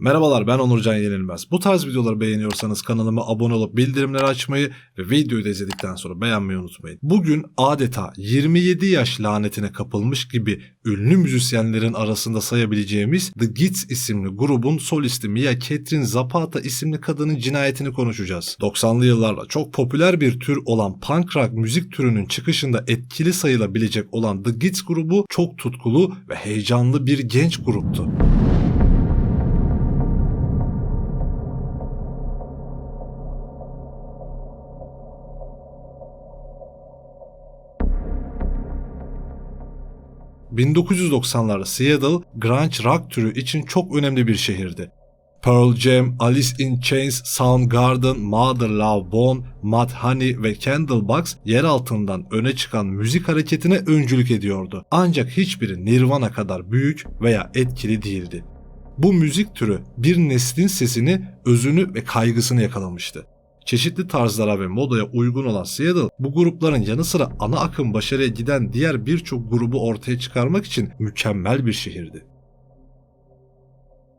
Merhabalar ben Onurcan Yenilmez. Bu tarz videoları beğeniyorsanız kanalıma abone olup bildirimleri açmayı ve videoyu da izledikten sonra beğenmeyi unutmayın. Bugün adeta 27 yaş lanetine kapılmış gibi ünlü müzisyenlerin arasında sayabileceğimiz The Gits isimli grubun solisti Mia Catherine Zapata isimli kadının cinayetini konuşacağız. 90'lı yıllarda çok popüler bir tür olan punk rock müzik türünün çıkışında etkili sayılabilecek olan The Gits grubu çok tutkulu ve heyecanlı bir genç gruptu. ...1990'larda Seattle, grunge rock türü için çok önemli bir şehirdi. Pearl Jam, Alice in Chains, Soundgarden, Mother Love Bone, Mudhoney ve Candlebox yer altından öne çıkan müzik hareketine öncülük ediyordu. Ancak hiçbiri Nirvana kadar büyük veya etkili değildi. Bu müzik türü bir neslin sesini, özünü ve kaygısını yakalamıştı. Çeşitli tarzlara ve modaya uygun olan Seattle bu grupların yanı sıra ana akım başarıya giden diğer birçok grubu ortaya çıkarmak için mükemmel bir şehirdi.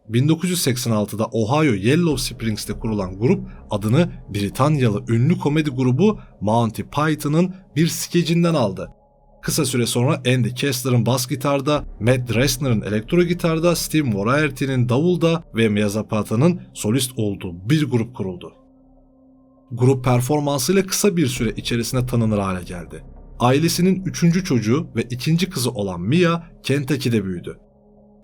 1986'da Ohio Yellow Springs'te kurulan grup adını Britanyalı ünlü komedi grubu Monty Python'ın bir skecinden aldı. Kısa süre sonra Andy Kessler'ın bas gitarda, Matt Dressner'ın elektro gitarda, Steve Moriarty'nin davulda ve Mia Zapata'nın solist olduğu bir grup kuruldu. Grup performansıyla kısa bir süre içerisinde tanınır hale geldi. Ailesinin üçüncü çocuğu ve ikinci kızı olan Mia, Kentucky'de büyüdü.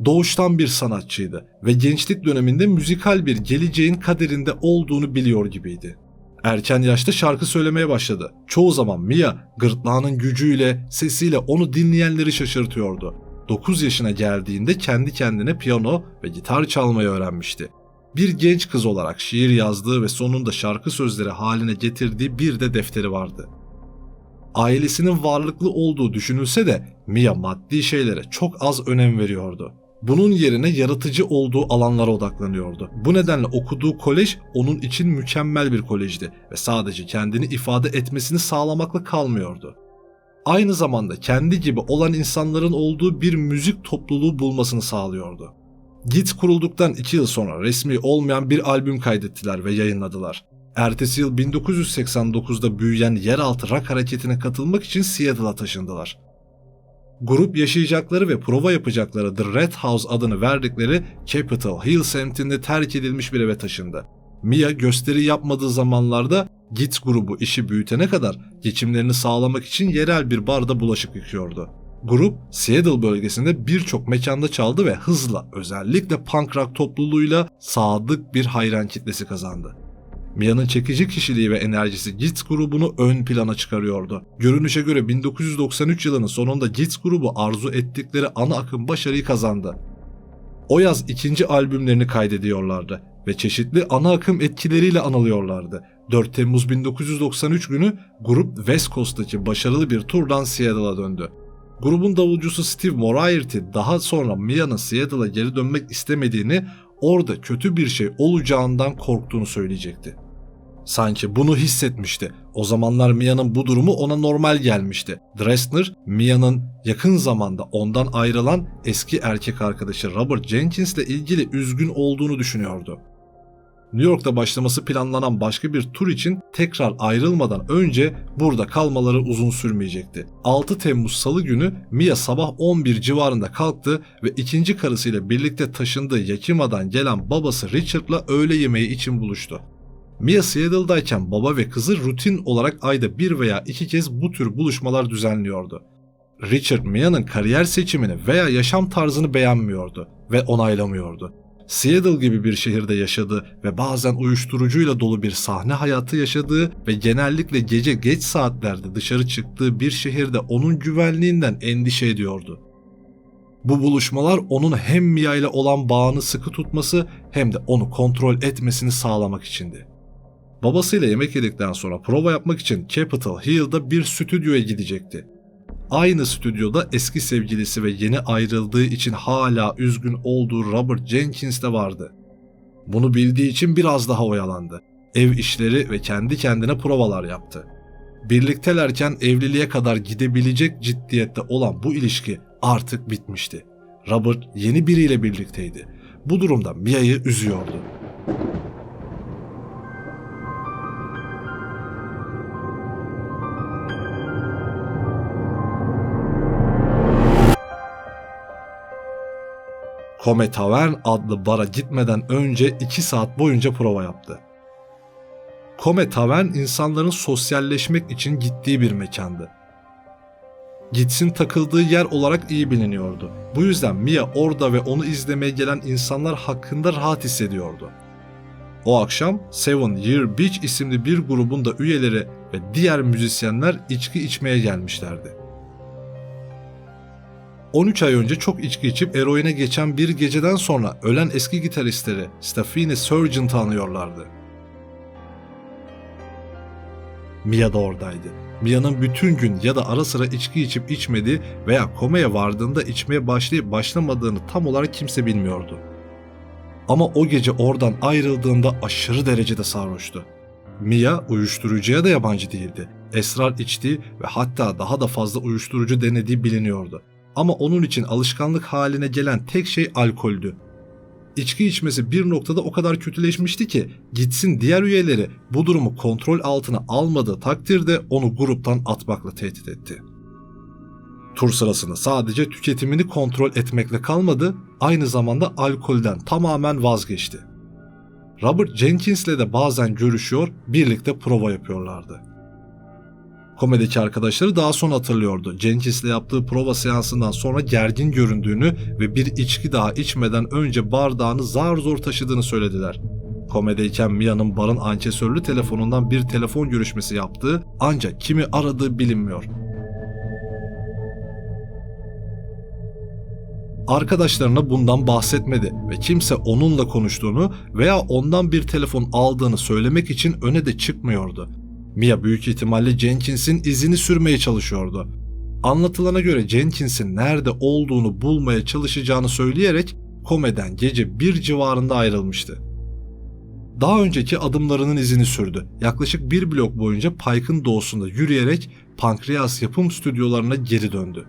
Doğuştan bir sanatçıydı ve gençlik döneminde müzikal bir geleceğin kaderinde olduğunu biliyor gibiydi. Erken yaşta şarkı söylemeye başladı. Çoğu zaman Mia gırtlağının gücüyle, sesiyle onu dinleyenleri şaşırtıyordu. 9 yaşına geldiğinde kendi kendine piyano ve gitar çalmayı öğrenmişti. Bir genç kız olarak şiir yazdığı ve sonunda şarkı sözleri haline getirdiği bir de defteri vardı. Ailesinin varlıklı olduğu düşünülse de Mia maddi şeylere çok az önem veriyordu. Bunun yerine yaratıcı olduğu alanlara odaklanıyordu. Bu nedenle okuduğu kolej onun için mükemmel bir kolejdi ve sadece kendini ifade etmesini sağlamakla kalmıyordu. Aynı zamanda kendi gibi olan insanların olduğu bir müzik topluluğu bulmasını sağlıyordu. Git kurulduktan 2 yıl sonra resmi olmayan bir albüm kaydettiler ve yayınladılar. Ertesi yıl 1989'da büyüyen yeraltı rock hareketine katılmak için Seattle'a taşındılar. Grup yaşayacakları ve prova yapacakları The Red House adını verdikleri Capitol Hill semtinde terk edilmiş bir eve taşındı. Mia gösteri yapmadığı zamanlarda Git grubu işi büyütene kadar geçimlerini sağlamak için yerel bir barda bulaşık yıkıyordu. Grup Seattle bölgesinde birçok mekanda çaldı ve hızla özellikle punk rock topluluğuyla sadık bir hayran kitlesi kazandı. Mia'nın çekici kişiliği ve enerjisi Gits grubunu ön plana çıkarıyordu. Görünüşe göre 1993 yılının sonunda Gits grubu arzu ettikleri ana akım başarıyı kazandı. O yaz ikinci albümlerini kaydediyorlardı ve çeşitli ana akım etkileriyle anılıyorlardı. 4 Temmuz 1993 günü grup West Coast'taki başarılı bir turdan Seattle'a döndü. Grubun davulcusu Steve Moriarty daha sonra Mia'nın Seattle'a geri dönmek istemediğini, orada kötü bir şey olacağından korktuğunu söyleyecekti. Sanki bunu hissetmişti. O zamanlar Mia'nın bu durumu ona normal gelmişti. Dressner, Mia'nın yakın zamanda ondan ayrılan eski erkek arkadaşı Robert Jenkins ile ilgili üzgün olduğunu düşünüyordu. New York'ta başlaması planlanan başka bir tur için tekrar ayrılmadan önce burada kalmaları uzun sürmeyecekti. 6 Temmuz Salı günü Mia sabah 11 civarında kalktı ve ikinci karısıyla birlikte taşındığı Yakima'dan gelen babası Richard'la öğle yemeği için buluştu. Mia Seattle'dayken baba ve kızı rutin olarak ayda bir veya iki kez bu tür buluşmalar düzenliyordu. Richard Mia'nın kariyer seçimini veya yaşam tarzını beğenmiyordu ve onaylamıyordu. Seattle gibi bir şehirde yaşadığı ve bazen uyuşturucuyla dolu bir sahne hayatı yaşadığı ve genellikle gece geç saatlerde dışarı çıktığı bir şehirde onun güvenliğinden endişe ediyordu. Bu buluşmalar onun hem Mia ile olan bağını sıkı tutması hem de onu kontrol etmesini sağlamak içindi. Babasıyla yemek yedikten sonra prova yapmak için Capitol Hill'da bir stüdyoya gidecekti. Aynı stüdyoda eski sevgilisi ve yeni ayrıldığı için hala üzgün olduğu Robert Jenkins de vardı. Bunu bildiği için biraz daha oyalandı. Ev işleri ve kendi kendine provalar yaptı. Birliktelerken evliliğe kadar gidebilecek ciddiyette olan bu ilişki artık bitmişti. Robert yeni biriyle birlikteydi. bu durumda Mia'yı üzüyordu. Kome Tavern adlı bara gitmeden önce 2 saat boyunca prova yaptı. Kome Tavern insanların sosyalleşmek için gittiği bir mekandı. Gitsin takıldığı yer olarak iyi biliniyordu. Bu yüzden Mia orada ve onu izlemeye gelen insanlar hakkında rahat hissediyordu. O akşam Seven Year Beach isimli bir grubun da üyeleri ve diğer müzisyenler içki içmeye gelmişlerdi. 13 ay önce çok içki içip eroine geçen bir geceden sonra ölen eski gitaristleri Stephanie Sargent'ı anıyorlardı. Mia da oradaydı. Mia'nın bütün gün ya da ara sıra içki içip içmediği veya komaya vardığında içmeye başlayıp başlamadığını tam olarak kimse bilmiyordu. Ama o gece oradan ayrıldığında aşırı derecede sarhoştu. Mia uyuşturucuya da yabancı değildi. Esrar içtiği ve hatta daha da fazla uyuşturucu denediği biliniyordu. Ama onun için alışkanlık haline gelen tek şey alkoldü. İçki içmesi bir noktada o kadar kötüleşmişti ki gitsin diğer üyeleri bu durumu kontrol altına almadığı takdirde onu gruptan atmakla tehdit etti. Tur sırasında sadece tüketimini kontrol etmekle kalmadı, aynı zamanda alkolden tamamen vazgeçti. Robert Jenkins'le de bazen görüşüyor, birlikte prova yapıyorlardı. Komediki arkadaşları daha sonra hatırlıyordu. Jenkins'le yaptığı prova seansından sonra gergin göründüğünü ve bir içki daha içmeden önce bardağını zar zor taşıdığını söylediler. Komediyken Mia'nın barın ankesörlü telefonundan bir telefon görüşmesi yaptığı ancak kimi aradığı bilinmiyor. Arkadaşlarına bundan bahsetmedi ve kimse onunla konuştuğunu veya ondan bir telefon aldığını söylemek için öne de çıkmıyordu. Mia büyük ihtimalle Jenkins'in izini sürmeye çalışıyordu. Anlatılana göre Jenkins'in nerede olduğunu bulmaya çalışacağını söyleyerek komeden gece bir civarında ayrılmıştı. Daha önceki adımlarının izini sürdü. Yaklaşık bir blok boyunca Pike'ın doğusunda yürüyerek Pankreas yapım stüdyolarına geri döndü.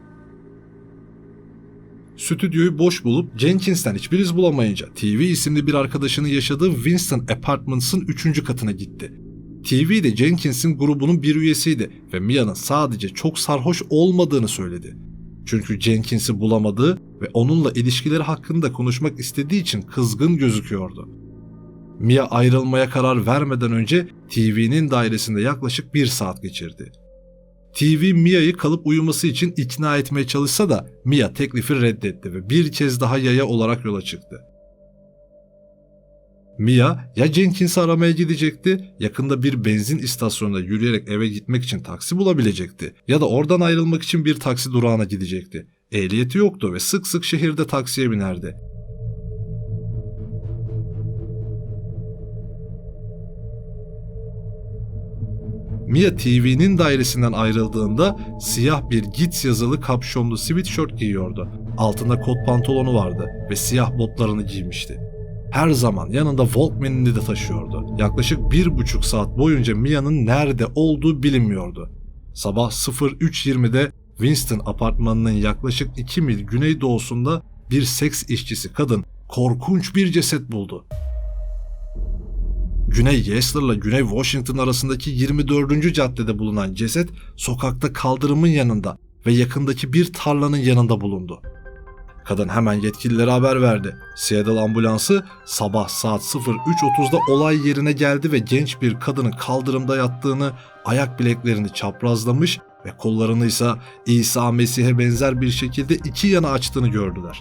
Stüdyoyu boş bulup Jenkins'ten hiçbir iz bulamayınca TV isimli bir arkadaşının yaşadığı Winston Apartments'ın 3. katına gitti. TV de Jenkins'in grubunun bir üyesiydi ve Mia'nın sadece çok sarhoş olmadığını söyledi. Çünkü Jenkins'i bulamadığı ve onunla ilişkileri hakkında konuşmak istediği için kızgın gözüküyordu. Mia ayrılmaya karar vermeden önce TV'nin dairesinde yaklaşık bir saat geçirdi. TV Mia'yı kalıp uyuması için ikna etmeye çalışsa da Mia teklifi reddetti ve bir kez daha yaya olarak yola çıktı. Mia ya Jenkins'i aramaya gidecekti, yakında bir benzin istasyonunda yürüyerek eve gitmek için taksi bulabilecekti ya da oradan ayrılmak için bir taksi durağına gidecekti. Ehliyeti yoktu ve sık sık şehirde taksiye binerdi. Mia TV'nin dairesinden ayrıldığında siyah bir git yazılı kapşonlu sweatshirt giyiyordu. Altında kot pantolonu vardı ve siyah botlarını giymişti. Her zaman yanında Walkman'ini de taşıyordu. Yaklaşık bir buçuk saat boyunca Mia'nın nerede olduğu bilinmiyordu. Sabah 03.20'de Winston apartmanının yaklaşık 2 mil güneydoğusunda bir seks işçisi kadın korkunç bir ceset buldu. Güney Yesler'la Güney Washington arasındaki 24. caddede bulunan ceset sokakta kaldırımın yanında ve yakındaki bir tarlanın yanında bulundu. Kadın hemen yetkililere haber verdi. Seattle ambulansı sabah saat 03.30'da olay yerine geldi ve genç bir kadının kaldırımda yattığını, ayak bileklerini çaprazlamış ve kollarını ise İsa Mesih'e benzer bir şekilde iki yana açtığını gördüler.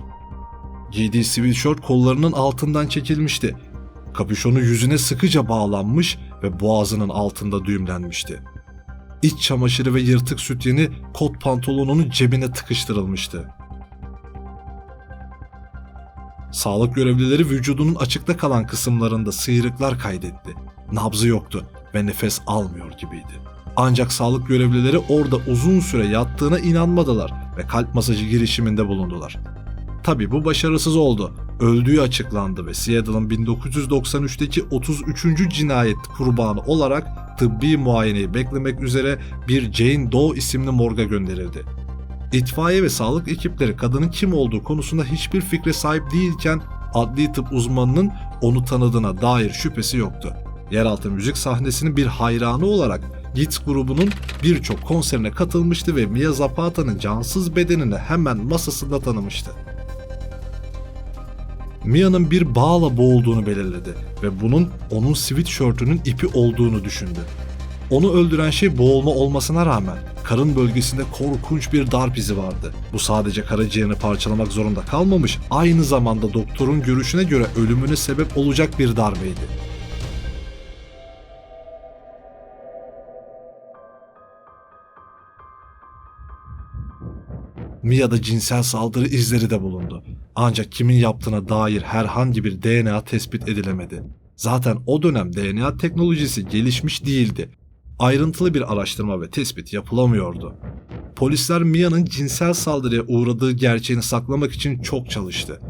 Giydiği sivil şort kollarının altından çekilmişti. Kapüşonu yüzüne sıkıca bağlanmış ve boğazının altında düğümlenmişti. İç çamaşırı ve yırtık sütyeni kot pantolonunun cebine tıkıştırılmıştı. Sağlık görevlileri vücudunun açıkta kalan kısımlarında sıyrıklar kaydetti. Nabzı yoktu ve nefes almıyor gibiydi. Ancak sağlık görevlileri orada uzun süre yattığına inanmadılar ve kalp masajı girişiminde bulundular. Tabi bu başarısız oldu. Öldüğü açıklandı ve Seattle'ın 1993'teki 33. cinayet kurbanı olarak tıbbi muayeneyi beklemek üzere bir Jane Doe isimli morga gönderildi. İtfaiye ve sağlık ekipleri kadının kim olduğu konusunda hiçbir fikre sahip değilken adli tıp uzmanının onu tanıdığına dair şüphesi yoktu. Yeraltı müzik sahnesinin bir hayranı olarak Git grubunun birçok konserine katılmıştı ve Mia Zapata'nın cansız bedenini hemen masasında tanımıştı. Mia'nın bir bağla boğulduğunu belirledi ve bunun onun sweatshirt'ünün ipi olduğunu düşündü. Onu öldüren şey boğulma olmasına rağmen karın bölgesinde korkunç bir darp izi vardı. Bu sadece karaciğerini parçalamak zorunda kalmamış, aynı zamanda doktorun görüşüne göre ölümüne sebep olacak bir darbeydi. Mia'da cinsel saldırı izleri de bulundu. Ancak kimin yaptığına dair herhangi bir DNA tespit edilemedi. Zaten o dönem DNA teknolojisi gelişmiş değildi. Ayrıntılı bir araştırma ve tespit yapılamıyordu. Polisler Mia'nın cinsel saldırıya uğradığı gerçeğini saklamak için çok çalıştı.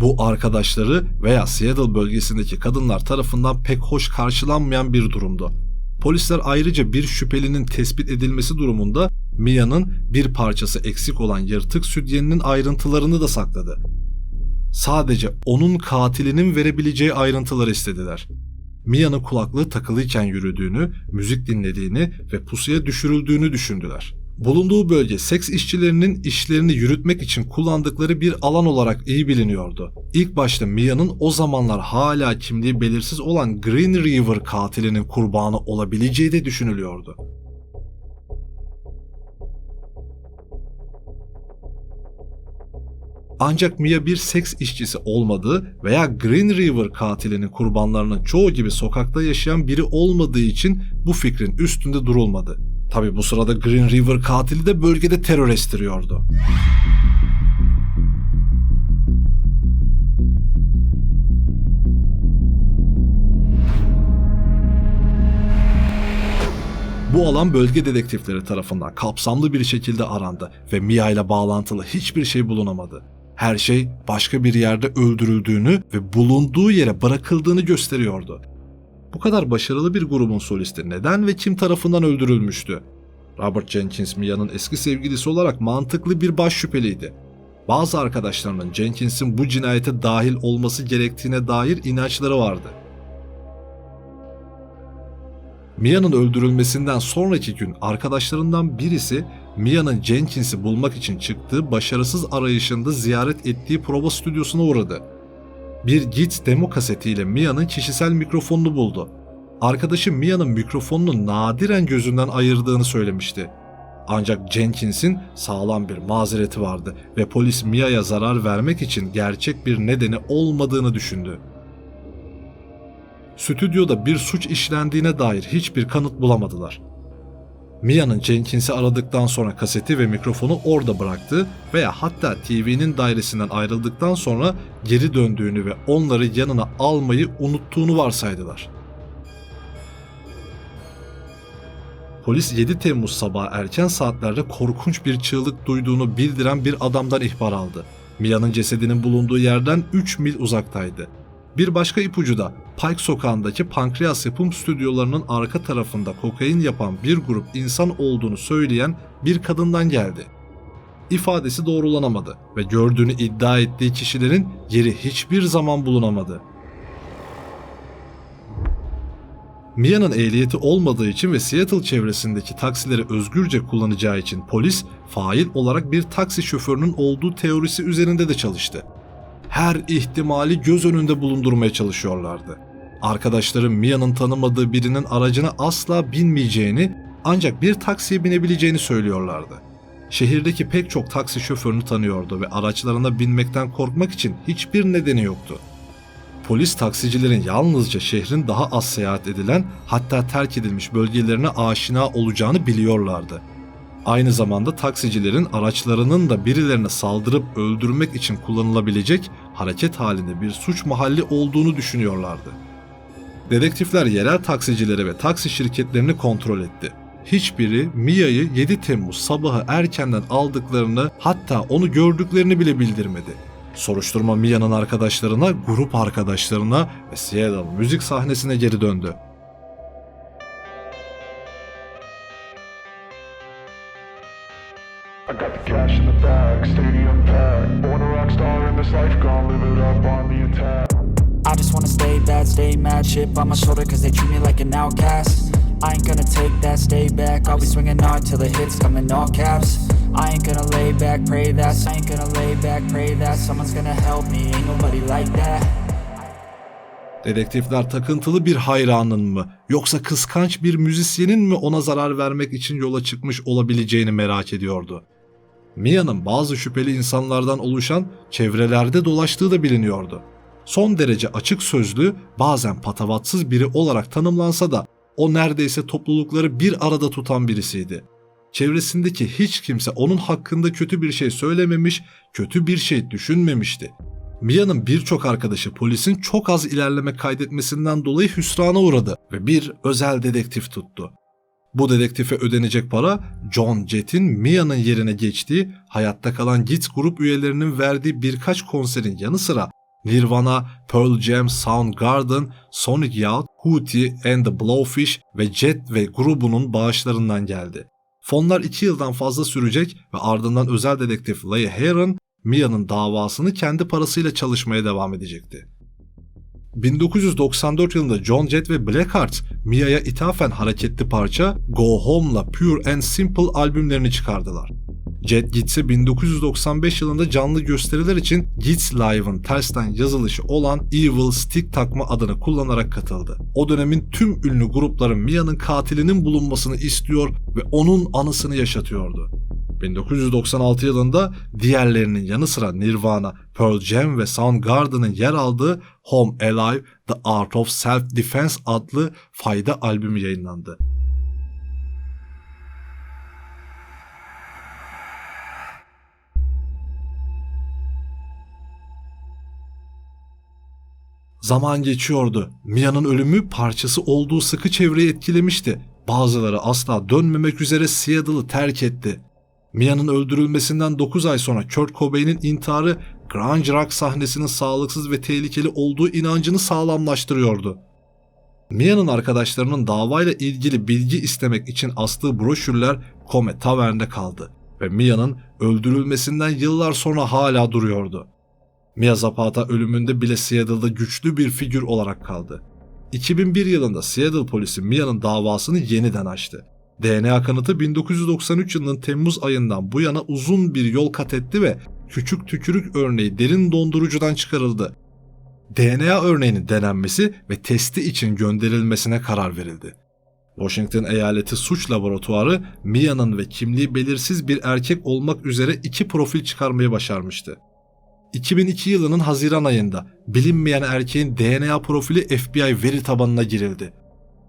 Bu arkadaşları veya Seattle bölgesindeki kadınlar tarafından pek hoş karşılanmayan bir durumdu. Polisler ayrıca bir şüphelinin tespit edilmesi durumunda Mia'nın bir parçası eksik olan yırtık sütyeninin ayrıntılarını da sakladı. Sadece onun katilinin verebileceği ayrıntıları istediler. Mia'nın kulaklığı takılıyken yürüdüğünü, müzik dinlediğini ve pusuya düşürüldüğünü düşündüler. Bulunduğu bölge seks işçilerinin işlerini yürütmek için kullandıkları bir alan olarak iyi biliniyordu. İlk başta Mia'nın o zamanlar hala kimliği belirsiz olan Green River katilinin kurbanı olabileceği de düşünülüyordu. Ancak Mia bir seks işçisi olmadığı veya Green River katilinin kurbanlarının çoğu gibi sokakta yaşayan biri olmadığı için bu fikrin üstünde durulmadı. Tabi bu sırada Green River katili de bölgede terör estiriyordu. Bu alan bölge dedektifleri tarafından kapsamlı bir şekilde arandı ve Mia ile bağlantılı hiçbir şey bulunamadı. Her şey başka bir yerde öldürüldüğünü ve bulunduğu yere bırakıldığını gösteriyordu. Bu kadar başarılı bir grubun solisti neden ve kim tarafından öldürülmüştü? Robert Jenkins Mia'nın eski sevgilisi olarak mantıklı bir baş şüpheliydi. Bazı arkadaşlarının Jenkins'in bu cinayete dahil olması gerektiğine dair inançları vardı. Mia'nın öldürülmesinden sonraki gün arkadaşlarından birisi Mia'nın Jenkins'i bulmak için çıktığı başarısız arayışında ziyaret ettiği prova stüdyosuna uğradı. Bir Git demo kasetiyle Mia'nın kişisel mikrofonunu buldu. Arkadaşı Mia'nın mikrofonunu nadiren gözünden ayırdığını söylemişti. Ancak Jenkins'in sağlam bir mazereti vardı ve polis Mia'ya zarar vermek için gerçek bir nedeni olmadığını düşündü stüdyoda bir suç işlendiğine dair hiçbir kanıt bulamadılar. Mia'nın Jenkins'i aradıktan sonra kaseti ve mikrofonu orada bıraktı veya hatta TV'nin dairesinden ayrıldıktan sonra geri döndüğünü ve onları yanına almayı unuttuğunu varsaydılar. Polis 7 Temmuz sabahı erken saatlerde korkunç bir çığlık duyduğunu bildiren bir adamdan ihbar aldı. Mia'nın cesedinin bulunduğu yerden 3 mil uzaktaydı. Bir başka ipucu da Pike sokağındaki pankreas yapım stüdyolarının arka tarafında kokain yapan bir grup insan olduğunu söyleyen bir kadından geldi. İfadesi doğrulanamadı ve gördüğünü iddia ettiği kişilerin yeri hiçbir zaman bulunamadı. Mia'nın ehliyeti olmadığı için ve Seattle çevresindeki taksileri özgürce kullanacağı için polis fail olarak bir taksi şoförünün olduğu teorisi üzerinde de çalıştı her ihtimali göz önünde bulundurmaya çalışıyorlardı. Arkadaşları Mia'nın tanımadığı birinin aracına asla binmeyeceğini ancak bir taksiye binebileceğini söylüyorlardı. Şehirdeki pek çok taksi şoförünü tanıyordu ve araçlarına binmekten korkmak için hiçbir nedeni yoktu. Polis taksicilerin yalnızca şehrin daha az seyahat edilen hatta terk edilmiş bölgelerine aşina olacağını biliyorlardı Aynı zamanda taksicilerin araçlarının da birilerine saldırıp öldürmek için kullanılabilecek hareket halinde bir suç mahalli olduğunu düşünüyorlardı. Dedektifler yerel taksicileri ve taksi şirketlerini kontrol etti. Hiçbiri Mia'yı 7 Temmuz sabahı erkenden aldıklarını hatta onu gördüklerini bile bildirmedi. Soruşturma Mia'nın arkadaşlarına, grup arkadaşlarına ve Seattle müzik sahnesine geri döndü. I got the cash in the bag, stadium packed. Born a rock star in this life, gonna live it up on the attack. I just wanna stay bad, stay mad, shit on my shoulder cause they treat me like an outcast I ain't gonna take that, stay back, I'll be swinging hard till the hits come in all caps I ain't gonna lay back, pray that, I ain't gonna lay back, pray that Someone's gonna help me, ain't nobody like that Dedektifler takıntılı bir hayranın mı yoksa kıskanç bir müzisyenin mi ona zarar vermek için yola çıkmış olabileceğini merak ediyordu. Mia'nın bazı şüpheli insanlardan oluşan çevrelerde dolaştığı da biliniyordu. Son derece açık sözlü, bazen patavatsız biri olarak tanımlansa da o neredeyse toplulukları bir arada tutan birisiydi. Çevresindeki hiç kimse onun hakkında kötü bir şey söylememiş, kötü bir şey düşünmemişti. Mia'nın birçok arkadaşı polisin çok az ilerleme kaydetmesinden dolayı hüsrana uğradı ve bir özel dedektif tuttu. Bu dedektife ödenecek para John Jett'in Mia'nın yerine geçtiği hayatta kalan Git grup üyelerinin verdiği birkaç konserin yanı sıra Nirvana, Pearl Jam, Soundgarden, Sonic Youth, Hootie and the Blowfish ve Jet ve grubunun bağışlarından geldi. Fonlar 2 yıldan fazla sürecek ve ardından özel dedektif Leigh Heron Mia'nın davasını kendi parasıyla çalışmaya devam edecekti. 1994 yılında John Jett ve Blackheart, Mia'ya ithafen hareketli parça Go Home'la Pure and Simple albümlerini çıkardılar. Jet Gits'e 1995 yılında canlı gösteriler için Gits Live'ın tersten yazılışı olan Evil Stick takma adını kullanarak katıldı. O dönemin tüm ünlü grupların Mia'nın katilinin bulunmasını istiyor ve onun anısını yaşatıyordu. 1996 yılında diğerlerinin yanı sıra Nirvana, Pearl Jam ve Soundgarden'ın yer aldığı Home Alive, The Art of Self-Defense adlı fayda albümü yayınlandı. Zaman geçiyordu. Mia'nın ölümü parçası olduğu sıkı çevreyi etkilemişti. Bazıları asla dönmemek üzere Seattle'ı terk etti. Mia'nın öldürülmesinden 9 ay sonra Kurt Cobain'in intiharı grunge rock sahnesinin sağlıksız ve tehlikeli olduğu inancını sağlamlaştırıyordu. Mia'nın arkadaşlarının davayla ilgili bilgi istemek için astığı broşürler Come Tavern'de kaldı ve Mia'nın öldürülmesinden yıllar sonra hala duruyordu. Mia Zapata ölümünde bile Seattle'da güçlü bir figür olarak kaldı. 2001 yılında Seattle polisi Mia'nın davasını yeniden açtı. DNA kanıtı 1993 yılının Temmuz ayından bu yana uzun bir yol kat etti ve küçük tükürük örneği derin dondurucudan çıkarıldı. DNA örneğinin denenmesi ve testi için gönderilmesine karar verildi. Washington Eyaleti Suç Laboratuvarı Mia'nın ve kimliği belirsiz bir erkek olmak üzere iki profil çıkarmayı başarmıştı. 2002 yılının Haziran ayında bilinmeyen erkeğin DNA profili FBI veri tabanına girildi.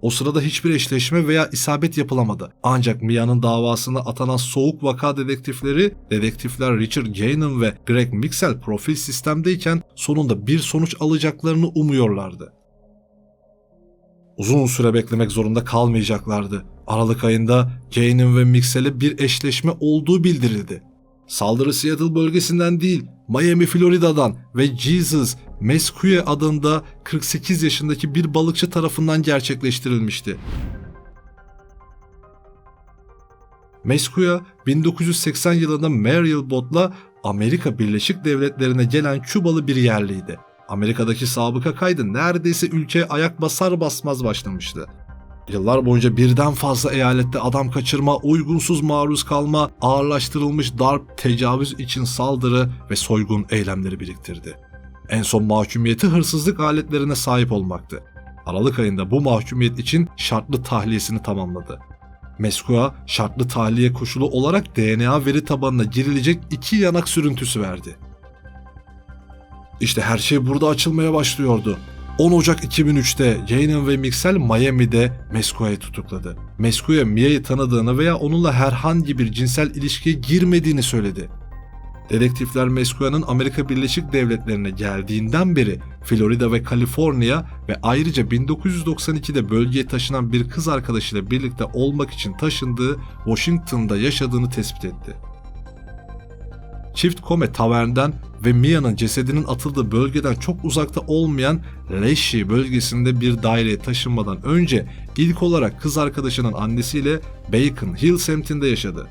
O sırada hiçbir eşleşme veya isabet yapılamadı. Ancak Mia'nın davasına atanan soğuk vaka dedektifleri, dedektifler Richard Gannon ve Greg Mixel profil sistemdeyken sonunda bir sonuç alacaklarını umuyorlardı. Uzun süre beklemek zorunda kalmayacaklardı. Aralık ayında Gannon ve Mixel'e bir eşleşme olduğu bildirildi. Saldırı Seattle bölgesinden değil, Miami, Florida'dan ve Jesus Mesquite adında 48 yaşındaki bir balıkçı tarafından gerçekleştirilmişti. Mesquite 1980 yılında Mariel Bot'la Amerika Birleşik Devletleri'ne gelen Kübalı bir yerliydi. Amerika'daki sabıka kaydı neredeyse ülkeye ayak basar basmaz başlamıştı. Yıllar boyunca birden fazla eyalette adam kaçırma, uygunsuz maruz kalma, ağırlaştırılmış darp, tecavüz için saldırı ve soygun eylemleri biriktirdi. En son mahkumiyeti hırsızlık aletlerine sahip olmaktı. Aralık ayında bu mahkumiyet için şartlı tahliyesini tamamladı. Meskua şartlı tahliye koşulu olarak DNA veri tabanına girilecek iki yanak sürüntüsü verdi. İşte her şey burada açılmaya başlıyordu. 10 Ocak 2003'te Jaynen ve Mixel Miami'de Mescua'yı tutukladı. Mescua Mia'yı tanıdığını veya onunla herhangi bir cinsel ilişkiye girmediğini söyledi. Dedektifler Mescua'nın Amerika Birleşik Devletleri'ne geldiğinden beri Florida ve Kaliforniya ve ayrıca 1992'de bölgeye taşınan bir kız arkadaşıyla birlikte olmak için taşındığı Washington'da yaşadığını tespit etti. Çift Kome Tavern'den ve Mia'nın cesedinin atıldığı bölgeden çok uzakta olmayan Leshi bölgesinde bir daireye taşınmadan önce ilk olarak kız arkadaşının annesiyle Bacon Hill semtinde yaşadı.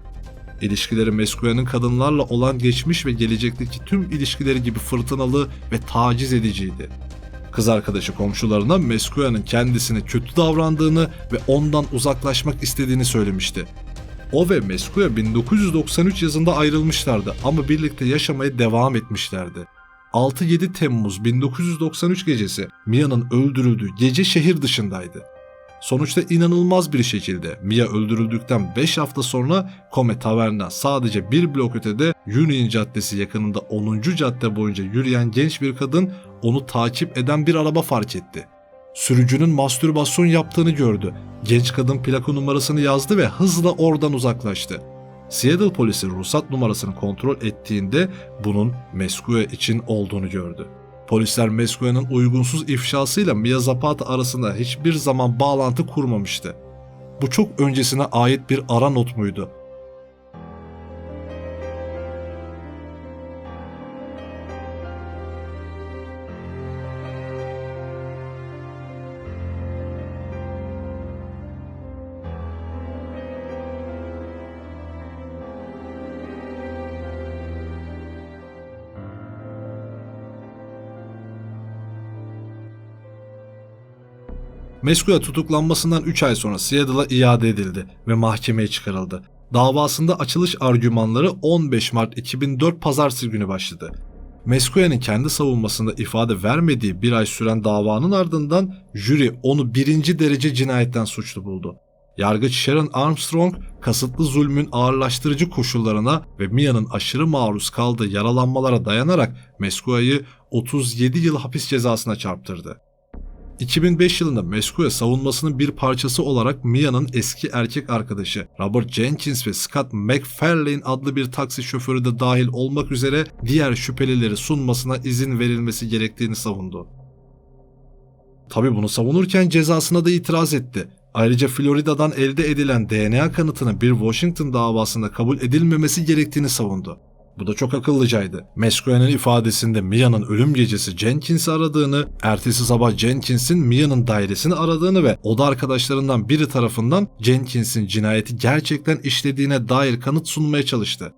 ilişkileri Meskua'nın kadınlarla olan geçmiş ve gelecekteki tüm ilişkileri gibi fırtınalı ve taciz ediciydi. Kız arkadaşı komşularına Meskua'nın kendisine kötü davrandığını ve ondan uzaklaşmak istediğini söylemişti. O ve Meskuya 1993 yazında ayrılmışlardı ama birlikte yaşamaya devam etmişlerdi. 6-7 Temmuz 1993 gecesi Mia'nın öldürüldüğü gece şehir dışındaydı. Sonuçta inanılmaz bir şekilde Mia öldürüldükten 5 hafta sonra Kome Taverna sadece bir blok ötede Union Caddesi yakınında 10. cadde boyunca yürüyen genç bir kadın onu takip eden bir araba fark etti. Sürücünün mastürbasyon yaptığını gördü. Genç kadın plaka numarasını yazdı ve hızla oradan uzaklaştı. Seattle polisi ruhsat numarasını kontrol ettiğinde bunun Meskuya için olduğunu gördü. Polisler Meskua'nın uygunsuz ifşasıyla Mia Zapata arasında hiçbir zaman bağlantı kurmamıştı. Bu çok öncesine ait bir ara not muydu? Meskuya tutuklanmasından 3 ay sonra Seattle'a iade edildi ve mahkemeye çıkarıldı. Davasında açılış argümanları 15 Mart 2004 pazartesi günü başladı. Meskuya'nın kendi savunmasında ifade vermediği bir ay süren davanın ardından jüri onu birinci derece cinayetten suçlu buldu. Yargıç Sharon Armstrong, kasıtlı zulmün ağırlaştırıcı koşullarına ve Mia'nın aşırı maruz kaldığı yaralanmalara dayanarak Meskuya'yı 37 yıl hapis cezasına çarptırdı. 2005 yılında Meskuya savunmasının bir parçası olarak Mia'nın eski erkek arkadaşı Robert Jenkins ve Scott McFarlane adlı bir taksi şoförü de dahil olmak üzere diğer şüphelileri sunmasına izin verilmesi gerektiğini savundu. Tabi bunu savunurken cezasına da itiraz etti. Ayrıca Florida'dan elde edilen DNA kanıtının bir Washington davasında kabul edilmemesi gerektiğini savundu. Bu da çok akıllıcaydı. Meskua'nın ifadesinde Mia'nın ölüm gecesi Jenkins'i aradığını, ertesi sabah Jenkins'in Mia'nın dairesini aradığını ve oda arkadaşlarından biri tarafından Jenkins'in cinayeti gerçekten işlediğine dair kanıt sunmaya çalıştı.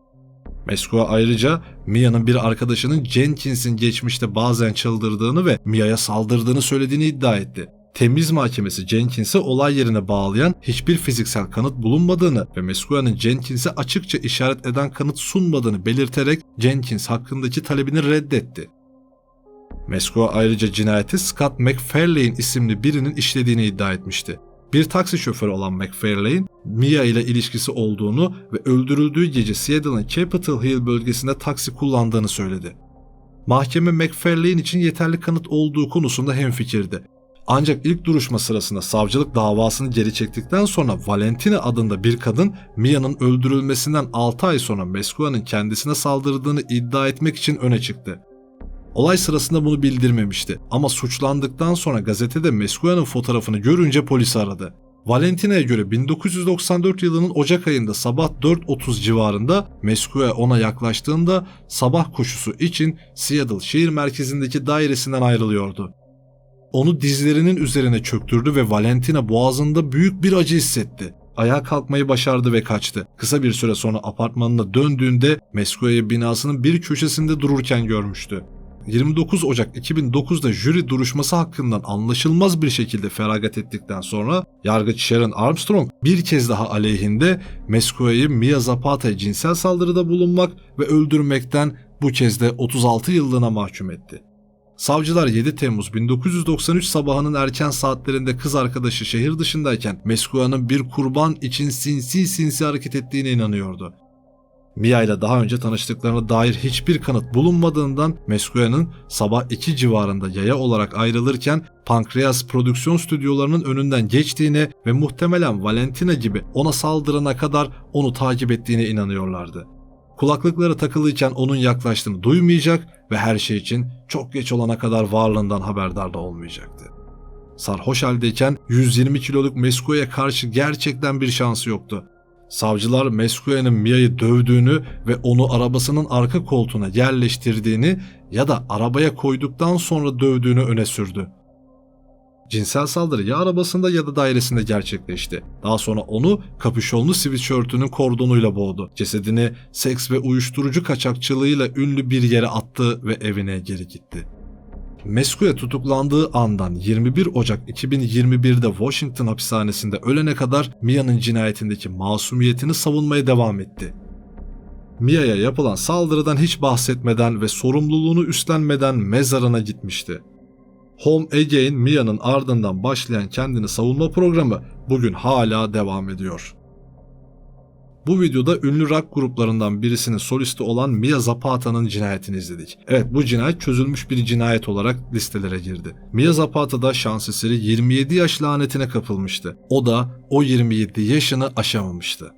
Meskua ayrıca Mia'nın bir arkadaşının Jenkins'in geçmişte bazen çıldırdığını ve Mia'ya saldırdığını söylediğini iddia etti. Temiz mahkemesi Jenkins'i olay yerine bağlayan hiçbir fiziksel kanıt bulunmadığını ve Meskua'nın Jenkins'e açıkça işaret eden kanıt sunmadığını belirterek Jenkins hakkındaki talebini reddetti. Meskua ayrıca cinayeti Scott McFarlane isimli birinin işlediğini iddia etmişti. Bir taksi şoförü olan McFarlane, Mia ile ilişkisi olduğunu ve öldürüldüğü gece Seattle'ın Capitol Hill bölgesinde taksi kullandığını söyledi. Mahkeme McFarlane için yeterli kanıt olduğu konusunda hemfikirdi. Ancak ilk duruşma sırasında savcılık davasını geri çektikten sonra Valentina adında bir kadın Mia'nın öldürülmesinden 6 ay sonra Meskua'nın kendisine saldırdığını iddia etmek için öne çıktı. Olay sırasında bunu bildirmemişti ama suçlandıktan sonra gazetede Meskua'nın fotoğrafını görünce polisi aradı. Valentina'ya göre 1994 yılının Ocak ayında sabah 4.30 civarında Mesku'a ona yaklaştığında sabah koşusu için Seattle şehir merkezindeki dairesinden ayrılıyordu. Onu dizlerinin üzerine çöktürdü ve Valentina boğazında büyük bir acı hissetti. Ayağa kalkmayı başardı ve kaçtı. Kısa bir süre sonra apartmanına döndüğünde Meskua'yı binasının bir köşesinde dururken görmüştü. 29 Ocak 2009'da jüri duruşması hakkından anlaşılmaz bir şekilde feragat ettikten sonra yargıç Sharon Armstrong bir kez daha aleyhinde Meskua'yı Mia Zapata'ya cinsel saldırıda bulunmak ve öldürmekten bu kez de 36 yıllığına mahkum etti. Savcılar 7 Temmuz 1993 sabahının erken saatlerinde kız arkadaşı şehir dışındayken Meskua'nın bir kurban için sinsi sinsi hareket ettiğine inanıyordu. Mia ile daha önce tanıştıklarına dair hiçbir kanıt bulunmadığından Meskua'nın sabah 2 civarında yaya olarak ayrılırken Pankreas prodüksiyon stüdyolarının önünden geçtiğine ve muhtemelen Valentina gibi ona saldırana kadar onu takip ettiğine inanıyorlardı. Kulaklıkları takılıyken onun yaklaştığını duymayacak ve her şey için çok geç olana kadar varlığından haberdar da olmayacaktı. Sarhoş haldeyken 120 kiloluk Meskua'ya karşı gerçekten bir şansı yoktu. Savcılar Meskua'nın Mia'yı dövdüğünü ve onu arabasının arka koltuğuna yerleştirdiğini ya da arabaya koyduktan sonra dövdüğünü öne sürdü. Cinsel saldırı ya arabasında ya da dairesinde gerçekleşti. Daha sonra onu kapüşonlu sweatshirtünün kordonuyla boğdu. Cesedini seks ve uyuşturucu kaçakçılığıyla ünlü bir yere attı ve evine geri gitti. Meskuya tutuklandığı andan 21 Ocak 2021'de Washington hapishanesinde ölene kadar Mia'nın cinayetindeki masumiyetini savunmaya devam etti. Mia'ya yapılan saldırıdan hiç bahsetmeden ve sorumluluğunu üstlenmeden mezarına gitmişti. Home Again Mia'nın ardından başlayan kendini savunma programı bugün hala devam ediyor. Bu videoda ünlü rock gruplarından birisinin solisti olan Mia Zapata'nın cinayetini izledik. Evet bu cinayet çözülmüş bir cinayet olarak listelere girdi. Mia Zapata da şans eseri 27 yaş lanetine kapılmıştı. O da o 27 yaşını aşamamıştı.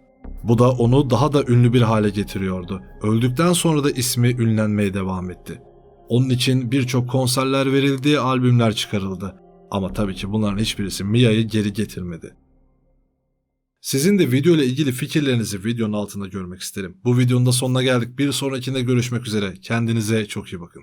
Bu da onu daha da ünlü bir hale getiriyordu. Öldükten sonra da ismi ünlenmeye devam etti. Onun için birçok konserler verildi, albümler çıkarıldı. Ama tabii ki bunların hiçbirisi Mia'yı geri getirmedi. Sizin de video ile ilgili fikirlerinizi videonun altında görmek isterim. Bu videonun da sonuna geldik. Bir sonrakinde görüşmek üzere. Kendinize çok iyi bakın.